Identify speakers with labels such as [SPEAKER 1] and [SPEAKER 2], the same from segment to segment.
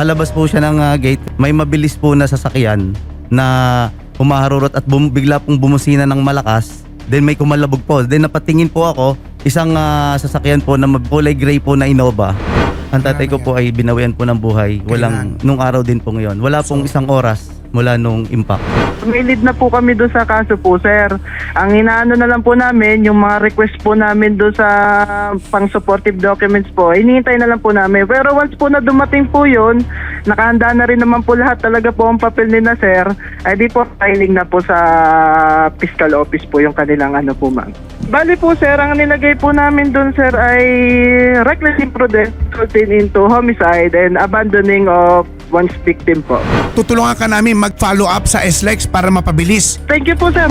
[SPEAKER 1] palabas po siya ng ah, gate, may mabilis po na sasakyan na humaharurot at bum- bigla pong bumusina ng malakas. Then may kumalabog po. Then napatingin po ako, isang ah, sasakyan po na kulay gray po na Innova. Ang tatay ko po ay binawian po ng buhay. Walang, nung araw din po ngayon. Wala pong isang oras mula nung impact.
[SPEAKER 2] May lead na po kami doon sa kaso po, sir. Ang inaano na lang po namin, yung mga request po namin doon sa pang-supportive documents po, hinihintay na lang po namin. Pero once po na dumating po yun, nakahanda na rin naman po lahat talaga po ang papel ni na sir, ay di po filing na po sa fiscal office po yung kanilang ano po ma'am. Bali po sir, ang nilagay po namin doon sir ay reckless imprudence resulting into homicide and abandoning of one's victim po.
[SPEAKER 3] Tutulungan ka namin mag-follow up sa SLEX para mapabilis.
[SPEAKER 2] Thank you po sir.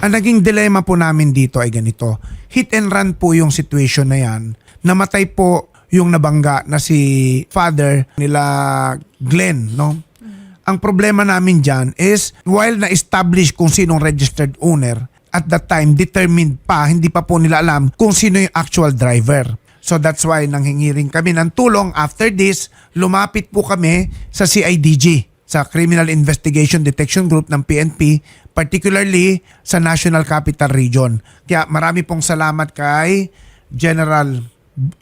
[SPEAKER 3] Ang naging dilema po namin dito ay ganito. Hit and run po yung situation na yan. Namatay po yung nabangga na si father nila Glenn, no? Ang problema namin dyan is while na-establish kung sinong registered owner, at that time determined pa, hindi pa po nila alam kung sino yung actual driver. So that's why nanghingi rin kami ng tulong. After this, lumapit po kami sa CIDG, sa Criminal Investigation Detection Group ng PNP, particularly sa National Capital Region. Kaya marami pong salamat kay General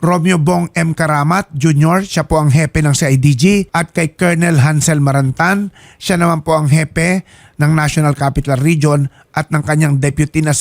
[SPEAKER 3] Romeo Bong M. Karamat Jr., siya po ang hepe ng CIDG at kay Colonel Hansel Marantan, siya naman po ang hepe ng National Capital Region at ng kanyang deputy na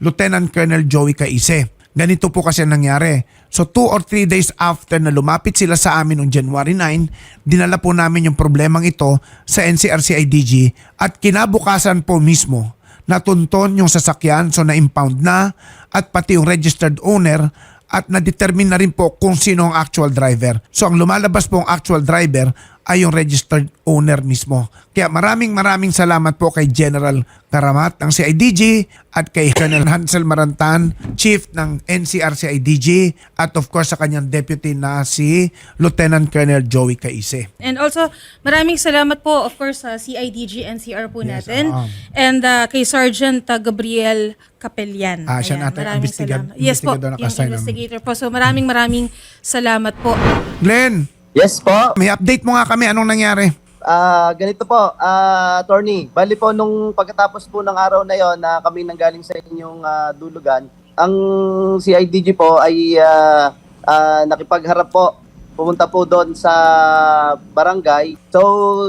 [SPEAKER 3] Lieutenant Colonel Joey Caise. Ganito po kasi ang nangyari. So two or three days after na lumapit sila sa amin noong January 9, dinala po namin yung problemang ito sa NCRCIDG at kinabukasan po mismo natunton yung sasakyan so na-impound na at pati yung registered owner at na-determine na rin po kung sino ang actual driver. So ang lumalabas po ang actual driver ay yung registered owner mismo. Kaya maraming maraming salamat po kay General Karamat ng CIDG at kay Colonel Hansel Marantan, Chief ng NCR-CIDG at of course sa kanyang deputy na si Lieutenant Colonel Joey Caise.
[SPEAKER 4] And also, maraming salamat po, of course, sa CIDG NCR po
[SPEAKER 3] Yes,
[SPEAKER 4] natin.
[SPEAKER 3] oo.
[SPEAKER 4] And uh, kay Sergeant uh, Gabriel Capellan.
[SPEAKER 3] Ah, siya natin,
[SPEAKER 4] salamat. Yes po, yung investigator po. So maraming maraming salamat po.
[SPEAKER 3] Glenn,
[SPEAKER 5] Yes po.
[SPEAKER 3] may update mo nga kami anong nangyari?
[SPEAKER 5] Ah, ganito po, ah, attorney. Bali po nung pagkatapos po ng araw na 'yon na kami nanggaling sa inyong ah, dulugan, ang CIDG po ay ah, ah, nakipagharap po. Pumunta po doon sa barangay. So,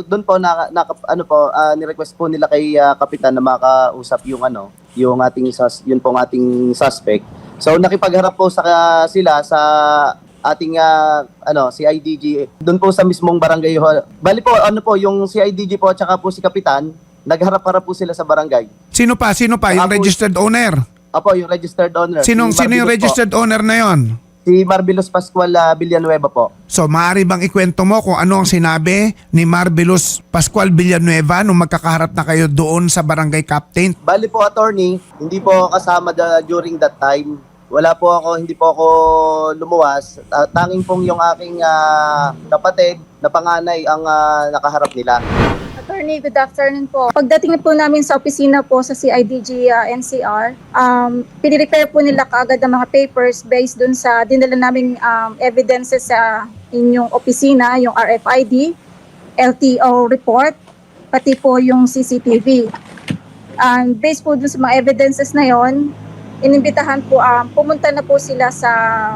[SPEAKER 5] doon po na, na ano po, ah, ni-request po nila kay ah, kapitan na makausap yung ano, yung ating sus, yun pong ating suspect. So, nakipagharap po sa sila sa ating ah, ano si IDG doon po sa mismong barangay hall. Bali po ano po yung si IDG po at saka po si kapitan nagharap-harap po sila sa barangay.
[SPEAKER 3] Sino pa? Sino pa? Yung
[SPEAKER 5] Ako-
[SPEAKER 3] registered owner?
[SPEAKER 5] Apo yung registered owner.
[SPEAKER 3] Sinong,
[SPEAKER 5] si
[SPEAKER 3] sino yung
[SPEAKER 5] Marbilos
[SPEAKER 3] registered owner na yon?
[SPEAKER 5] Po. Si Marbilos Pascual ah, Villanueva po.
[SPEAKER 3] So, maaari bang ikwento mo kung ano ang sinabi ni Marvelous Pascual Villanueva nung magkakaharap na kayo doon sa barangay captain?
[SPEAKER 5] Bali po attorney, hindi po ako kasama da- during that time. Wala po ako, hindi po ako lumuwas. Ta- Tanging pong yung aking ah, kapatid na panganay ang ah, nakaharap nila.
[SPEAKER 6] Attorney, good afternoon po. Pagdating po namin sa opisina po sa CIDG uh, NCR, um, pinirepare po nila kaagad ang mga papers based dun sa dinala naming um, evidences sa inyong opisina, yung RFID, LTO report, pati po yung CCTV. Um, based po dun sa mga evidences na yon, inimbitahan po, um, pumunta na po sila sa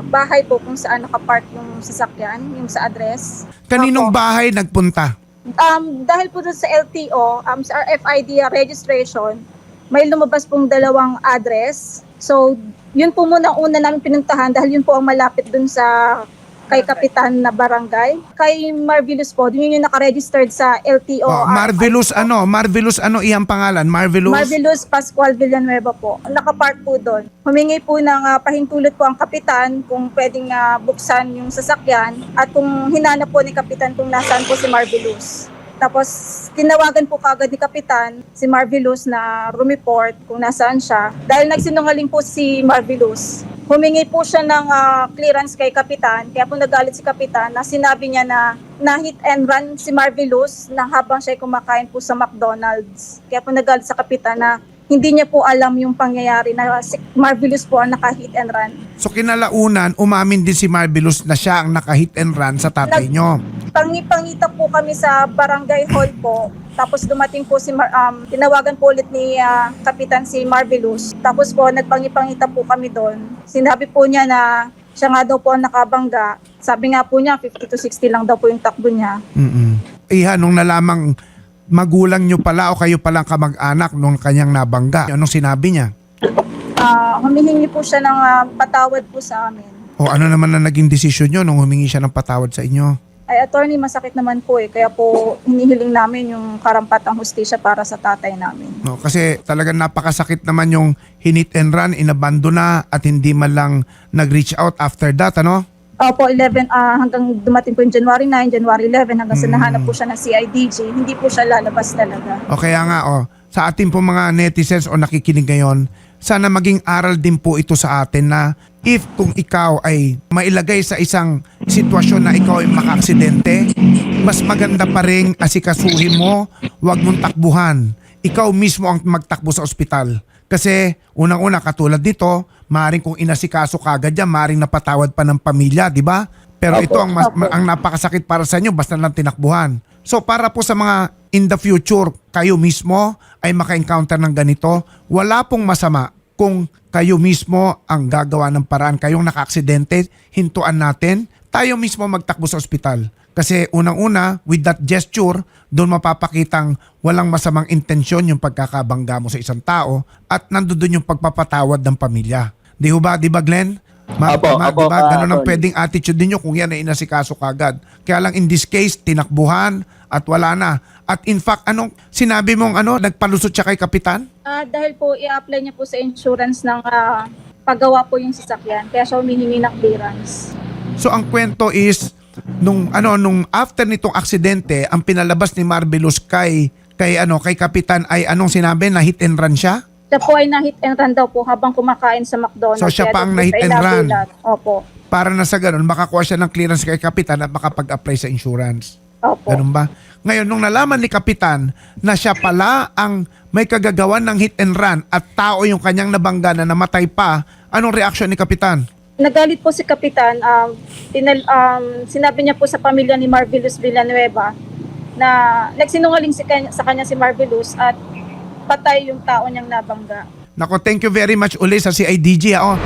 [SPEAKER 6] bahay po kung saan nakapark yung sasakyan, yung sa address.
[SPEAKER 3] Kaninong
[SPEAKER 6] Opo.
[SPEAKER 3] bahay nagpunta?
[SPEAKER 6] Um, dahil po dun sa LTO, um, sa RFID registration, may lumabas pong dalawang address. So, yun po muna ang una namin pinuntahan dahil yun po ang malapit dun sa kay Kapitan na barangay. Kay Marvelous po, yun yung nakaregistered sa LTO.
[SPEAKER 3] Oh, Marvelous ano? Marvelous ano iyang pangalan? Marvelous?
[SPEAKER 6] Marvelous Pascual Villanueva po. Nakapark po doon. Humingi po ng ah, pahintulot po ang kapitan kung pwedeng ah, buksan yung sasakyan at kung hinanap po ni kapitan kung nasaan po si Marvelous. Tapos tinawagan po kagad ni kapitan si Marvelous na rumiport kung nasaan siya. Dahil nagsinungaling po si Marvelous, humingi po siya ng ah, clearance kay kapitan. Kaya po nagalit si kapitan na sinabi niya na na hit and run si Marvelous na habang siya kumakain po sa McDonald's. Kaya po nagalit sa kapitan na hindi niya po alam yung pangyayari na si Marvelous po ang naka-hit and run.
[SPEAKER 3] So kinalaunan, umamin din si Marvelous na siya ang naka-hit and run sa tatay
[SPEAKER 6] Nag-
[SPEAKER 3] nyo.
[SPEAKER 6] Pangipangita po kami sa barangay hall po. Tapos dumating po si Mar- um, tinawagan po ulit ni ah, Kapitan si Marvelous. Tapos po nagpangipangita po kami doon. Sinabi po niya na siya nga daw po ang nakabangga. Sabi nga po niya 50 to 60 lang daw po yung takbo niya.
[SPEAKER 3] Mm-mm. Iha, nung nalamang magulang nyo pala o kayo palang kamag-anak nung kanyang nabangga, anong sinabi niya?
[SPEAKER 6] Ah, humihingi po siya ng ah, patawad po sa amin.
[SPEAKER 3] O ano naman na naging desisyon nyo nung humingi siya ng patawad sa inyo?
[SPEAKER 6] Ay attorney masakit naman po eh. Kaya po hinihiling namin yung karampatang hustisya para sa tatay namin.
[SPEAKER 3] No, kasi talagang napakasakit naman yung hinit and run, inabando na at hindi man lang nag-reach out after that, ano?
[SPEAKER 6] Opo, 11 ah, hanggang dumating po yung January 9, January 11 hanggang sa nahanap po siya ng CIDG, hindi po siya lalabas talaga.
[SPEAKER 3] O kaya nga, o, sa ating po mga netizens o nakikinig ngayon, sana maging aral din po ito sa atin na if kung ikaw ay mailagay sa isang sitwasyon na ikaw ay makaaksidente, mas maganda pa rin asikasuhin mo, huwag mong takbuhan. Ikaw mismo ang magtakbo sa ospital. Kasi unang-una katulad dito, maring kung inasikaso kagad yan, maring napatawad pa ng pamilya, di ba? Pero ito ang mas, ang napakasakit para sa inyo basta lang tinakbuhan. So para po sa mga in the future, kayo mismo ay maka-encounter ng ganito, wala pong masama kung kayo mismo ang gagawa ng paraan. Kayong naka-aksidente, hintuan natin, tayo mismo magtakbo sa ospital. Kasi unang-una, with that gesture, doon mapapakitang walang masamang intensyon yung pagkakabangga mo sa isang tao at nandoon yung pagpapatawad ng pamilya. Di ba, di ba Glenn? Ma-
[SPEAKER 5] Apo,
[SPEAKER 3] tama,
[SPEAKER 5] apo,
[SPEAKER 3] di ba?
[SPEAKER 5] ah,
[SPEAKER 3] Ganun ang pwedeng attitude ninyo kung yan ay inasikaso kagad. Kaya lang in this case, tinakbuhan at wala na. At in fact, anong sinabi mong ano, nagpalusot siya kay kapitan?
[SPEAKER 6] Ah, dahil po i-apply niya po sa insurance ng ah, paggawa po yung sasakyan, kaya siya humihingi ng clearance.
[SPEAKER 3] So ang kwento is nung ano nung after nitong aksidente, ang pinalabas ni Marvelous kay kay ano kay kapitan ay anong sinabi na hit and run siya?
[SPEAKER 6] Siya po ay na-hit and run daw po habang kumakain sa McDonald's.
[SPEAKER 3] So, siya
[SPEAKER 6] Kaya
[SPEAKER 3] pa ang
[SPEAKER 6] doon
[SPEAKER 3] na-hit
[SPEAKER 6] siya
[SPEAKER 3] and run?
[SPEAKER 6] Opo.
[SPEAKER 3] Para na sa ganun makakuha siya ng clearance kay kapitan at makapag-apply sa insurance.
[SPEAKER 6] Opo.
[SPEAKER 3] Ganun ba? Ngayon, nung nalaman ni Kapitan na siya pala ang may kagagawan ng hit and run at tao yung kanyang nabangga na namatay pa, anong reaction ni Kapitan?
[SPEAKER 6] Nagalit po si Kapitan. Um, tinal, um, sinabi niya po sa pamilya ni Marvelous Villanueva na nagsinungaling si kanya, sa kanya si Marvelous at patay yung tao niyang nabangga.
[SPEAKER 3] Nako, thank you very much uli sa CIDG. Oh.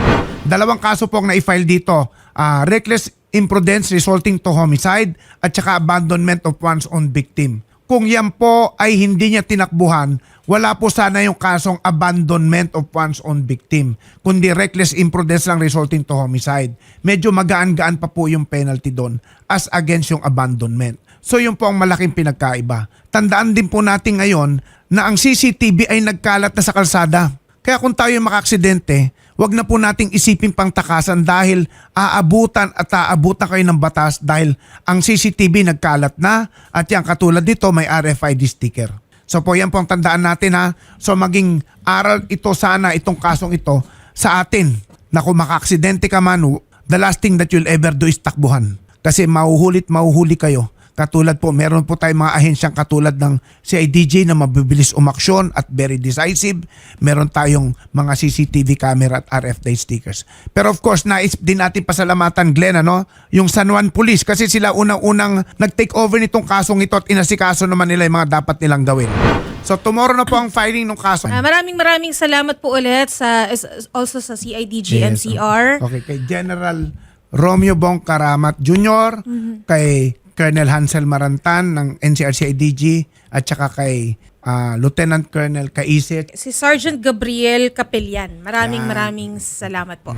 [SPEAKER 3] Dalawang kaso po ang na-file dito. Ah, reckless imprudence resulting to homicide at saka abandonment of one's own victim. Kung yan po ay hindi niya tinakbuhan, wala po sana yung kasong abandonment of one's own victim, kundi reckless imprudence lang resulting to homicide. Medyo magaan-gaan pa po yung penalty doon as against yung abandonment. So yun po ang malaking pinagkaiba. Tandaan din po natin ngayon na ang CCTV ay nagkalat na sa kalsada. Kaya kung tayo makaaksidente, wag na po nating isipin pang takasan dahil aabutan at aabutan kayo ng batas dahil ang CCTV nagkalat na at yan katulad dito may RFID sticker. So po yan po ang tandaan natin ha. So maging aral ito sana itong kasong ito sa atin na kung makaaksidente ka man, the last thing that you'll ever do is takbuhan. Kasi mahuhulit, mahuhuli kayo. Katulad po, meron po tayong mga ahensyang katulad ng CIDG na mabibilis umaksyon at very decisive. Meron tayong mga CCTV camera at RFID stickers. Pero of course, nais din natin pasalamatan, Glenn, ano? yung San Juan Police kasi sila unang-unang nag-take over nitong kasong ito at inasikaso naman nila yung mga dapat nilang gawin. So tomorrow na po ang filing ng kaso.
[SPEAKER 4] Ah, maraming maraming salamat po ulit sa also sa CIDG
[SPEAKER 3] Yes,
[SPEAKER 4] NCR.
[SPEAKER 3] Okay, kay General Romeo Bong Karamat Jr., kay Colonel Hansel Marantan ng NCRCIDG at saka kay ah, Lieutenant Colonel Kaisik.
[SPEAKER 4] Si Sergeant Gabriel Capellan. Maraming
[SPEAKER 3] Yan.
[SPEAKER 4] maraming salamat po.